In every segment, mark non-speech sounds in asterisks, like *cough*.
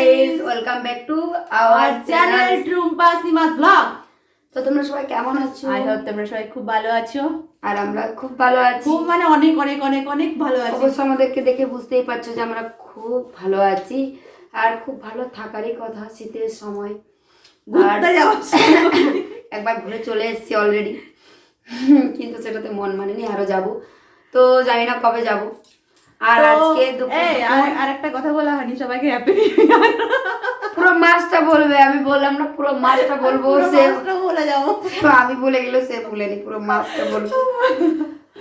Guys welcome back to our channel Trumpa Simas blog তো তোমরা সবাই কেমন আছো? আই হোপ তোমরা সবাই খুব ভালো আছো। আর আমরা খুব ভালো আছি। খুব মানে অনেক অনেক অনেক অনেক ভালো আছি। অবশ্য আমাদেরকে দেখে বুঝতেই পারছ যে আমরা খুব ভালো আছি। আর খুব ভালো থাকারই কথা শীতের সময়। ঘুরতে *laughs* একবার ঘুরে চলে এসেছি অলরেডি কিন্তু সেটাতে মন মানেনি আরও যাব। তো জানি না কবে যাব। আর আজকে আর একটা কথা বলা হয়নি সবাইকে হ্যাপি পুরো মাছটা বলবে আমি বললাম না পুরো মাছটা বলব সে বলে যাব আমি বলে গেলে সে ভুলেনি পুরো মাছটা বলব।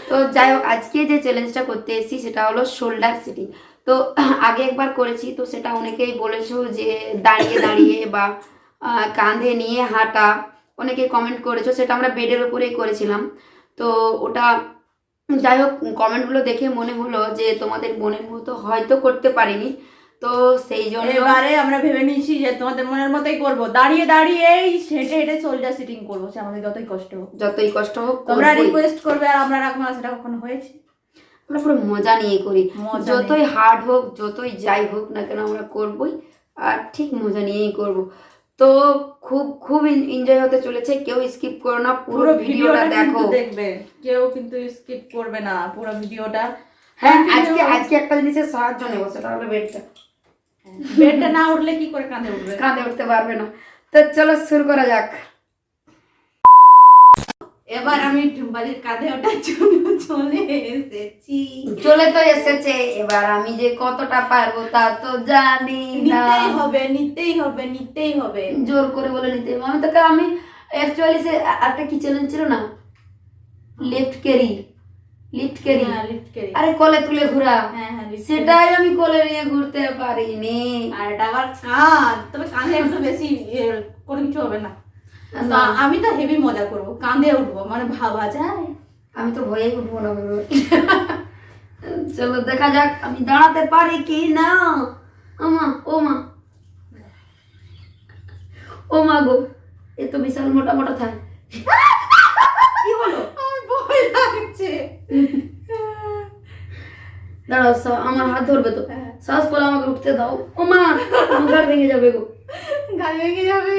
তো যাই হোক আজকে যে চ্যালেঞ্জটা করতে এসেছি সেটা হলো শোল্ডার সিটিং তো আগে একবার করেছি তো সেটা অনেকেই বলেছ যে দাঁড়িয়ে দাঁড়িয়ে বা কাঁধে নিয়ে হাঁটা। অনেকে কমেন্ট করেছ সেটা আমরা বেডের উপরেই করেছিলাম। তো ওটা যাই হোক কমেন্টগুলো দেখে মনে হলো যে তোমাদের মনের মতো হয়তো করতে পারিনি। তো সেই জন্য এবারে আমরা ভেবে নিয়েছি যে তোমাদের মনের মতোই করব। দাঁড়িয়ে দাঁড়িয়েই হেঁটে হেঁটে সোলজার সিটিং করব। সে আমাদের যতই কষ্ট হোক। যতই কষ্ট হোক তোমরা রিকোয়েস্ট করবে আর আমরা রাখব না সেটা কখনো হয়েছে? আমরা পুরো মজা নিয়ে করি। যতই হার্ড হোক যতই যাই হোক না কেন আমরা করবই। আর ঠিক মজা নিয়েই করব। তো খুব খুব এনজয় হতে চলেছে। কেউ স্কিপ করো না পুরো ভিডিওটা দেখো দেখো। দেখবে। কেউ কিন্তু স্কিপ করবে না পুরো ভিডিওটা। হ্যাঁ আজকে আজকে একটা জিনিসের সাহায্য নেব সেটা হলো বেডটা। বেডটা না উঠলে কি করে কাঁধে উঠবে? কাঁধে উঠতে পারবে না। তো চলো শুরু করা যাক। এবার আমি টুম্বালির কাঁধে জন্য চলে এসেছি। চলে তো এসেছে এবার আমি যে কতটা পারব তা তো জানি না। নিতেই হবে নিতেই হবে নিতেই হবে। জোর করে বলে নিতে হবে। আমি তোকে আমি অ্যাকচুয়ালি সে একটা কি চ্যালেঞ্জ ছিল না? লিফট ক্যারি লিফট ক্যারি হ্যাঁ, lift carry। আরে কোলে তুলে ঘোরা। হ্যাঁ হ্যাঁ সেটাই আমি কোলে নিয়ে ঘুরতে পারিনি। আর এটা আবার কাঁধ। তবে কাঁধে একটু বেশি কোনো কিছু হবে না। আমি তো হেভি মজা করব কাঁধে উঠবো মানে ভাবা যায়। আমি তো ভয়েই উঠবো না। চলো দেখা যাক আমি দাঁড়াতে পারি কি না আমা ও মা ও মা গো এ তো বিশাল মোটা মোটা থাকে কি বলো আমার ভয় লাগছে। দাঁড়াও আমার হাত ধরবে তো। হ্যাঁ। শ্বাস পরে আমাকে উঠতে দাও। ও মা আমার ঘাড় ভেঙে যাবে গো। গাড়ি ভেঙে যাবে।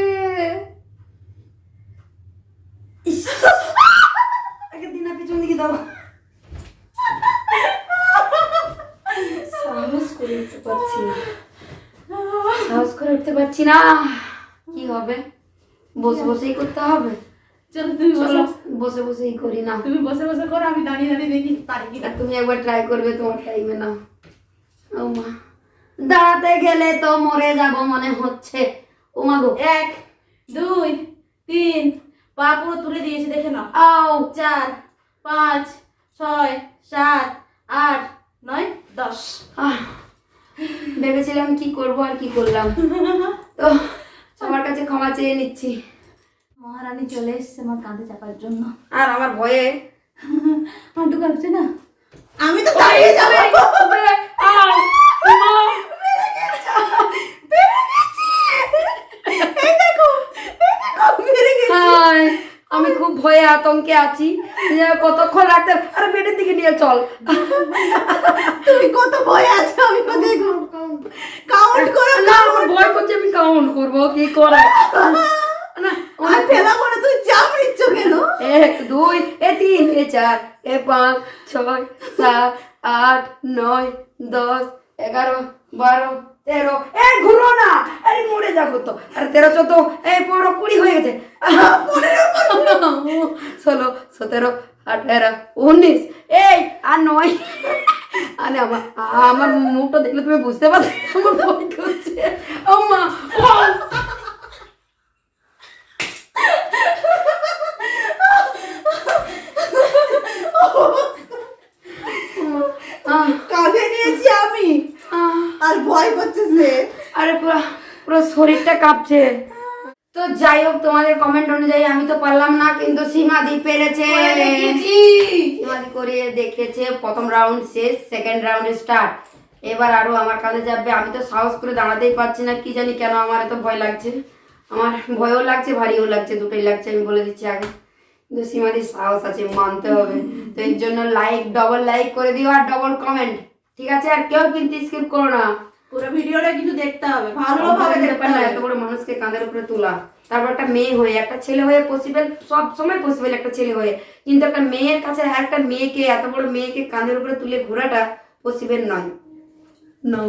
আগে দিনা পিছন দিকে দাও। সাহস করে উঠতে পারছি না। সাহস করে উঠতে পারছি না। কি হবে? বসে বসেই করতে হবে। চলো তুমি বসো। বসে বসেই করি না। তুমি বসে বসে করো আমি দাঁড়িয়ে দাঁড়িয়ে দেখি পারি কি তুমি একবার ট্রাই করবে তোমার টাইমে না। ও মা। দাঁড়াতে গেলে তো মরে যাব মনে হচ্ছে। ও মা গো। এক দুই তিন। পা পুরো তুলে দিয়েছি দেখে নাও। আও। চার পাঁচ ছয় সাত আট নয় দশ। ভেবেছিলাম কি করব আর কি করলাম। তো সবার কাছে ক্ষমা চেয়ে নিচ্ছি। মহারানী চলে এসছে আমার কাঁধে চাপার জন্য। আর আমার ভয়ে? হাঁটু কাঁপছে না? আমি তো দাঁড়িয়ে যাব আও, মা, হায়, আমি খুব ভয়ে আতঙ্কে আছি। কতক্ষণ রাখতে আরে বেডের দিকে নিয়ে চল। তুমি কত ভয় আছো আমি তো দেখো কাউন্ট করো না আমার ভয় করছে আমি কাউন্ট করব কি করে? না আর ফেলা করে তুই চাপ নিচ্ছ কেন? এক দুই এ তিন এ চার এ পাঁচ ছয় সাত আট নয় দশ এগারো বারো তেরো। এ, ঘুরো না। আরে মরে যাব তো। আরে তেরো চোদ্দ এ পনেরো, কুড়ি হয়ে গেছে। ষোলো, সতেরো, আঠেরো, উনিশ। এই, আর নয়। আরে, আমার আমার মুখটা দেখলে তুমি বুঝতে পারছ আমার ভয় করছে। আম্মা আহ কাঁধে নিয়েছি আমি। আর ভয় করছে সে আরে পুরো পুরো শরীরটা কাঁপছে। তো যাই হোক তোমাদের কমেন্ট অনুযায়ী আমি তো পারলাম না কিন্তু সীমাদি পেরেছে। সীমাদি করিয়ে দেখেছে প্রথম রাউন্ড শেষ সেকেন্ড রাউন্ড স্টার্ট এবার আরও আমার কাছে যাবে। আমি তো সাহস করে দাঁড়াতেই পারছি না কি জানি কেন আমার এত ভয় লাগছে। আমার ভয়ও লাগছে ভারীও লাগছে দুটোই লাগছে আমি বলে দিচ্ছি আগে। কিন্তু সীমাদির সাহস আছে মানতে হবে। তো এর জন্য লাইক ডবল লাইক করে দিও আর ডবল কমেন্ট ঠিক আছে আর কেউ কিন্তু স্কিপ করো না। পুরো ভিডিওটা কিন্তু দেখতে হবে ভালোভাবে দেখতে হবে। এত বড় মানুষকে কাঁধের উপরে তোলা। তারপর একটা মেয়ে হয়ে একটা ছেলে হয়ে পসিবল সব সময় পসিবল একটা ছেলে হয়ে। কিন্তু একটা মেয়ের কাছে একটা মেয়েকে এত বড় মেয়েকে কাঁধের উপরে তুলে ঘোরাটা পসিবল নয়। নো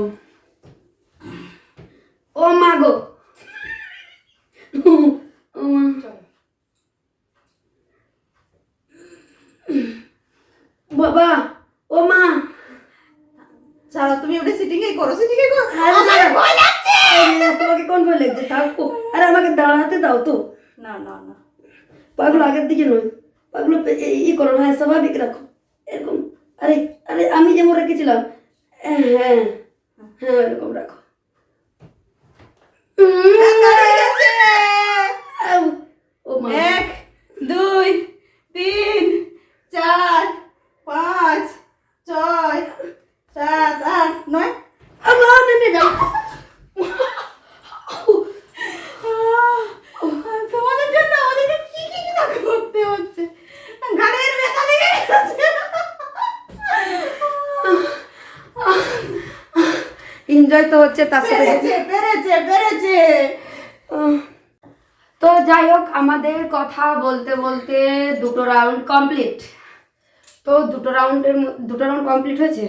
ও মা গো! ও মা। বাবা! ও মা! চলো তুমি ওটা সিটিং এ করো। সিটিং এ করো আরে দাঁড়া। আরে, তোমাকে কোন ভয় লাগছে? থাকো আরে আমাকে দাঁড়াতে দাও তো। না না না। পাগুলো আগের দিকে নয়। পাগুলো ই করো হ্যাঁ স্বাভাবিক রাখো। এরকম। আরে আরে আমি যেমন রেখেছিলাম হ্যাঁ হ্যাঁ হ্যাঁ এরকম রাখো। এক দুই তিন চার পাঁচ ছয়। আট নয়। আমার নেমে যাও তোমাদের জন্য আমাদেরকে কি কি কি করতে হচ্ছে? গানের ব্যথা লেগে গেছে। এনজয় তো হচ্ছে তার সাথে তো যাই হোক আমাদের কথা বলতে বলতে দুটো রাউন্ড কমপ্লিট তো দুটো রাউন্ডের দুটো রাউন্ড কমপ্লিট হয়েছে?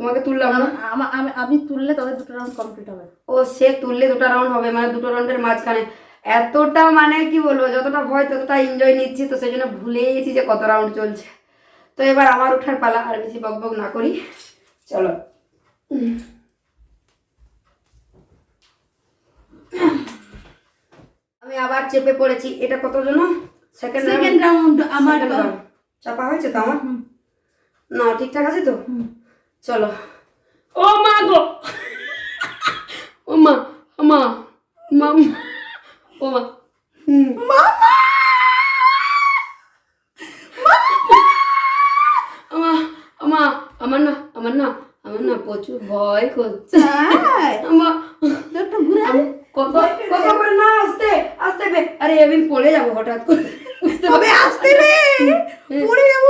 তোমাকে তুললাম না? আমা- আমি আমি তুললে তবে দুটো রাউন্ড কমপ্লিট হবে। ও সে তুললে দুটো রাউন্ড হবে মানে দুটো রাউন্ডের মাঝখানে। এতটা মানে কি বলব যতটা ভয় ততটা এনজয় নিচ্ছি তো সেই জন্য ভুলে গেছি যে কত রাউন্ড চলছে। তো এবার আমার ওঠার পালা আর বেশি বক বক না করি। চলো। আমি আবার চেপে পড়েছি। এটা কত জন সেকেন্ড সেকেন্ড রাউন্ড আমার চাপা হয়েছে তো আমার? না ঠিকঠাক আছে তো? চলো ও মা গো ও মা ও মা মাম ও মা। আমা আমা আমার না আমার না আমার না প্রচুর ভয় করছে। কত কত করে? না আসতে আসতে বে। আরে আমি পড়ে যাব হঠাৎ করে। বুঝতে আসতে রে পড়ে যাব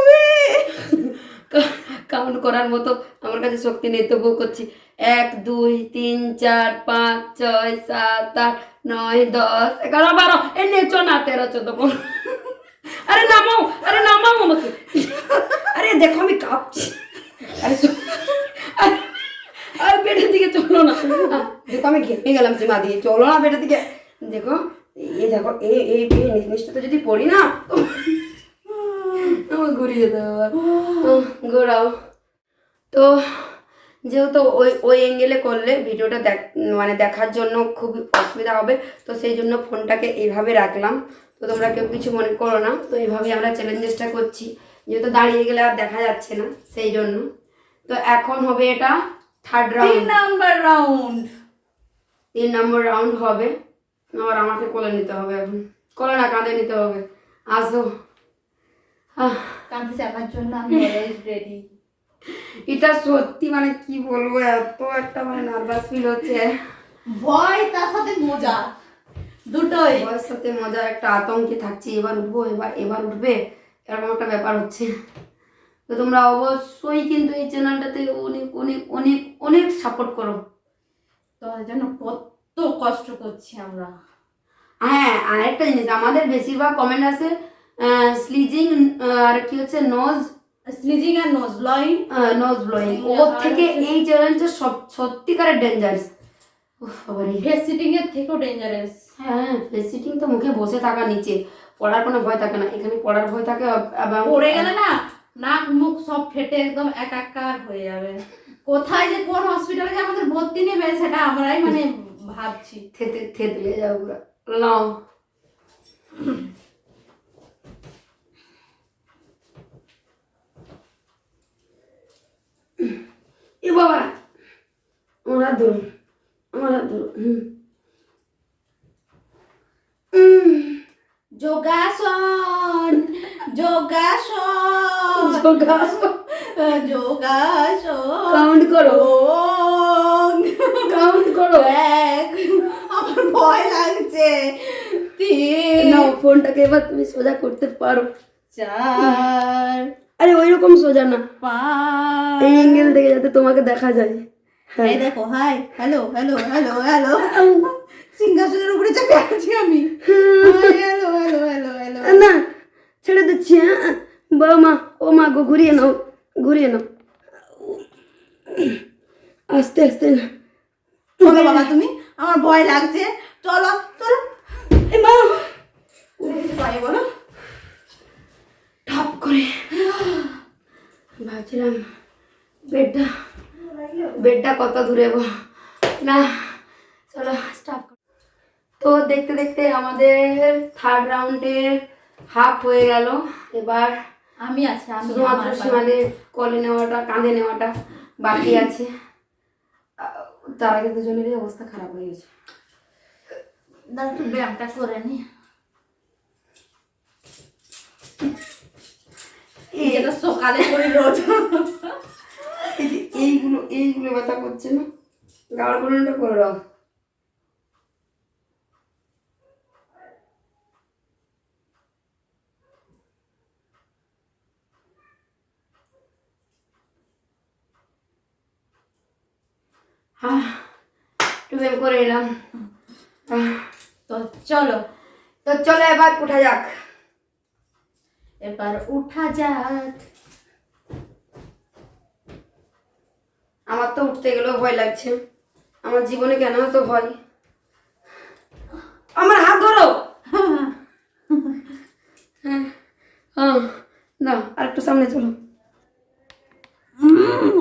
কাউন্ট করার মতো আমার কাছে শক্তি নেই, তবুও করছি। এক, দুই, তিন, চার, পাঁচ, ছয়, সাত, আট, নয়, দশ, এগারো, বারো এ নেচো না, তেরো, চোদ্দ, পনেরো। আরে নামাও আরে নামাও আমাকে। আরে দেখো আমি কাঁপছি। আরে আরে- বেডের দিকে চলো না। দেখো আমি ঘেমে গেলাম সীমা দিয়ে, চলো না বেডের দিকে। দেখো, এই দেখো, এই এই এই জিনিসটাতে যদি পড়ি না আমার ঘুরিয়ে দেবো ঘোরাও। তো যেহেতু ওই ওই অ্যাঙ্গেলে করলে ভিডিওটা দেখ মানে দেখার জন্য খুব অসুবিধা হবে তো সেই জন্য ফোনটাকে এইভাবে রাখলাম। তো তোমরা কেউ কিছু মনে করো না তো এইভাবেই আমরা চ্যালেঞ্জেসটা করছি। যেহেতু দাঁড়িয়ে গেলে আর দেখা যাচ্ছে না সেই জন্য। তো এখন হবে এটা থার্ড তিন রাউন্ড নাম্বার রাউন্ড তিন নম্বর রাউন্ড হবে। আবার আমাকে কোলে নিতে হবে এখন। কোলে না কাঁধে নিতে হবে। আসো। কাঁদছে আমার জন্য আমি রেডি এটা সত্যি মানে কি বলব এত একটা মানে নার্ভাস ফিল হচ্ছে। ভয় তার সাথে মজা। দুটোই। বয়স সাথে মজা একটা আতঙ্কে থাকছি এবার উঠবো এবার এবার উঠবে এরকম একটা ব্যাপার হচ্ছে। তো তোমরা অবশ্যই কিন্তু এই চ্যানেলটাতে অনেক অনেক অনেক অনেক সাপোর্ট করো। তোমাদের জন্য কত কষ্ট করছি আমরা। হ্যাঁ আর একটা জিনিস আমাদের বেশিরভাগ কমেন্ট আছে স্লিজিং আর কি হচ্ছে নোজ স্লিজিং আর নোজ ব্লয়িং নোজ ব্লোয়িং ওর থেকে এই চ্যালেঞ্জটা সব সত্যিকারের ডেঞ্জারাস ফেস সিটিং এর থেকেও ডেঞ্জারাস হ্যাঁ ফেস সিটিং তো মুখে বসে থাকা নিচে। পড়ার কোনো ভয় থাকে না। এখানে পড়ার ভয় থাকে পড়ে গেলে না নাক মুখ সব ফেটে একদম একাকার হয়ে যাবে। কোথায় যে কোন হসপিটালে যে আমাদের ভর্তি নেবে সেটা আমরাই মানে ভাবছি। থেতে থেতলে যাও পুরো। নাও বাবা। হাত ধরুন আমার ধরুন যোগাসন যোগাসন যোগাসন। যোগাসন। কাউন্ট করো। কাউন্ট করো। এক আমার ভয় লাগছে। তিন নাও ফোনটাকে এবার তুমি সোজা করতে পারো। চার আরে ওই রকম সোজা না। এই অ্যাঙ্গেল থেকে যাতে তোমাকে দেখা যায়। হ্যাঁ। দেখো hi hello hello hello hello সিংহাসনের উপরে চেপে আছি আমি। হ্যালো হ্যালো হ্যালো হ্যালো না ছেড়ে দিচ্ছি হ্যাঁ। বাবা মা ও মা গো ঘুরিয়ে নাও ঘুরিয়ে নাও। আস্তে আস্তে। না চলো বাবা তুমি আমার ভয় লাগছে। চলো চলো। এ মা। বলো। করে। ভাবছিলাম বেডটা বেডটা কত দূরে না চলো স্টপ তো দেখতে দেখতে আমাদের থার্ড রাউন্ডের হাফ হয়ে গেল। এবার আমি আছি শুধুমাত্র সীমাদের কলে নেওয়াটা কাঁধে নেওয়াটা বাকি আছে। তার আগে দুজনেরই অবস্থা খারাপ হয়ে গেছে। ব্যায়ামটা করে নি। যেটা সকালে করি রোজ। এইগুলো এইগুলো ব্যথা করছে না? গাড় করে দাও। করে এলাম তো চলো তো চলো এবার উঠা যাক। এবার উঠা যাক। আমার তো উঠতে গেলেও ভয় লাগছে। আমার জীবনে কেন তো ভয়? আমার হাত ধরো। হ্যাঁ হ্যাঁ না আর একটু সামনে চলো।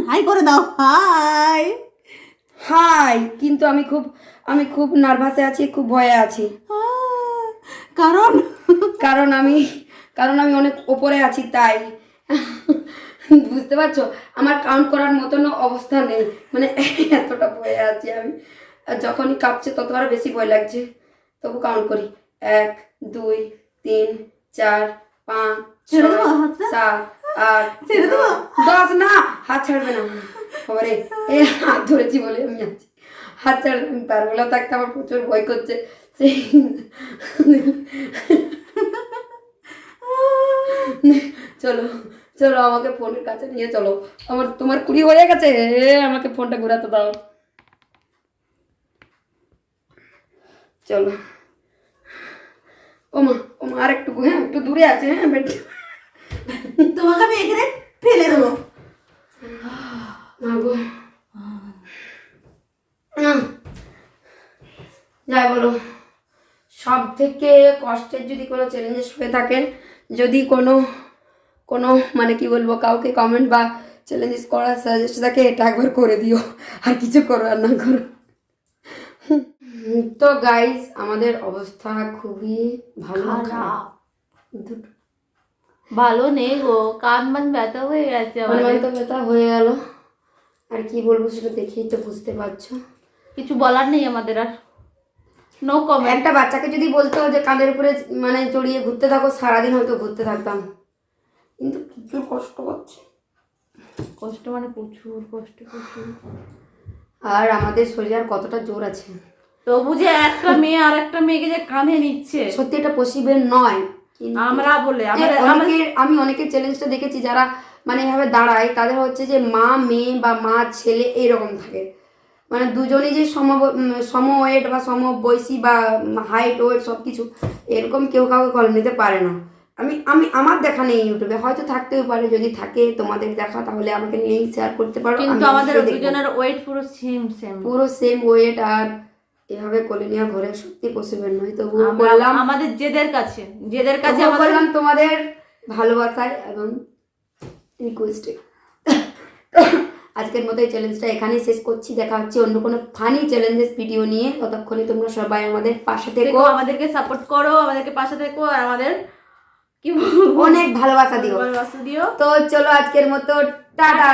হাই করে দাও হাই। হাই কিন্তু আমি খুব আমি খুব নার্ভাসে আছি খুব ভয়ে আছি। কারণ? কারণ আমি কারণ আমি অনেক ওপরে আছি তাই। বুঝতে পারছ? আমার কাউন্ট করার মতন অবস্থা নেই। মানে *laughs* এতটা ভয়ে আছি আমি। আর যখনই কাঁপছে তত আরও বেশি ভয় লাগছে। তবু কাউন্ট করি। এক দুই তিন চার পাঁচ? সাত আট দশ না হাত ছাড়বে না। বাবারে এ হাত ধরেছি বলে আমি আছি। হাত ছাড়লে আমি পারব না। থাকতে আমার প্রচুর ভয় করছে। সেই চলো চলো আমাকে ফোনের কাছে নিয়ে চলো। আমার, তোমার কুড়ি হয়ে গেছে। আমাকে ফোনটা ঘোরাতে দাও। চলো। ওমা ওমা, আর একটু হ্যাঁ একটু দূরে আছে হ্যাঁ বেটি তোমাকে আমি এখানে ফেলে দেবো। মা গো। যাই বলো। সব থেকে কষ্টের যদি কোনো চ্যালেঞ্জেস হয়ে থাকে যদি কোনো কোনো মানে কি বলব কাউকে কমেন্ট বা চ্যালেঞ্জেস করার সাজেস্ট থাকে এটা একবার করে দিও। আর কিছু করো আর না করো। তো গাইস আমাদের অবস্থা খুবই ভালো খারাপ। ভালো নেই গো কান মান ব্যথা হয়ে গেছে আমার তো ব্যথা হয়ে গেল। আর কি বলব সেটা দেখেই তো বুঝতে পারছ। কিছু বলার নেই আমাদের আর। নো কমেন্ট একটা বাচ্চাকে যদি বলতো যে কাঁধের উপরে মানে জড়িয়ে ঘুরতে থাকো সারাদিন হয়তো ঘুরতে থাকতাম। কিন্তু প্রচুর কষ্ট হচ্ছে। কষ্ট মানে প্রচুর কষ্ট প্রচুর। আর আমাদের শরীরে আর কতটা জোর আছে। তবু যে একটা মেয়ে আর একটা মেয়েকে যে কাঁধে নিচ্ছে। সত্যি এটা পসিবল নয় আমরা বলে অনেকের আমি অনেকের চ্যালেঞ্জটা দেখেছি যারা মানে এভাবে দাঁড়ায় তাদের হচ্ছে যে মা মেয়ে বা মা ছেলে এইরকম থাকে। মানে দুজনেই যে সম সম ওয়েট বা সম বয়সী বা হাইট ওয়েট সব কিছু এরকম কেউ কাউকে কল নিতে পারে না। আমি আমি আমার দেখা নেই ইউটিউবে হয়তো থাকতেও পারে যদি থাকে তোমাদের দেখা তাহলে আমাকে লিঙ্ক শেয়ার করতে পারো কিন্তু আমাদের দুজনের ওয়েট পুরো সেম সেম পুরো সেম ওয়েট আর এভাবে কোলে নেওয়া ঘরে সত্যি পসিবল নয় তবুও করলাম। আমাদের জেদের কাছে জেদের কাছে করলাম তোমাদের ভালোবাসায় এবং রিকোয়েস্টে আজকের মতো এই চ্যালেঞ্জটা এখানেই শেষ করছি। দেখা হচ্ছে অন্য কোনো ফানি চ্যালেঞ্জেস ভিডিও নিয়ে। ততক্ষণে তোমরা সবাই আমাদের পাশে থেকো। আমাদেরকে সাপোর্ট করো আমাদেরকে পাশে থেকো আর আমাদের কি অনেক ভালোবাসা দিও। ভালোবাসা দিও। তো চলো আজকের মতো টাটা!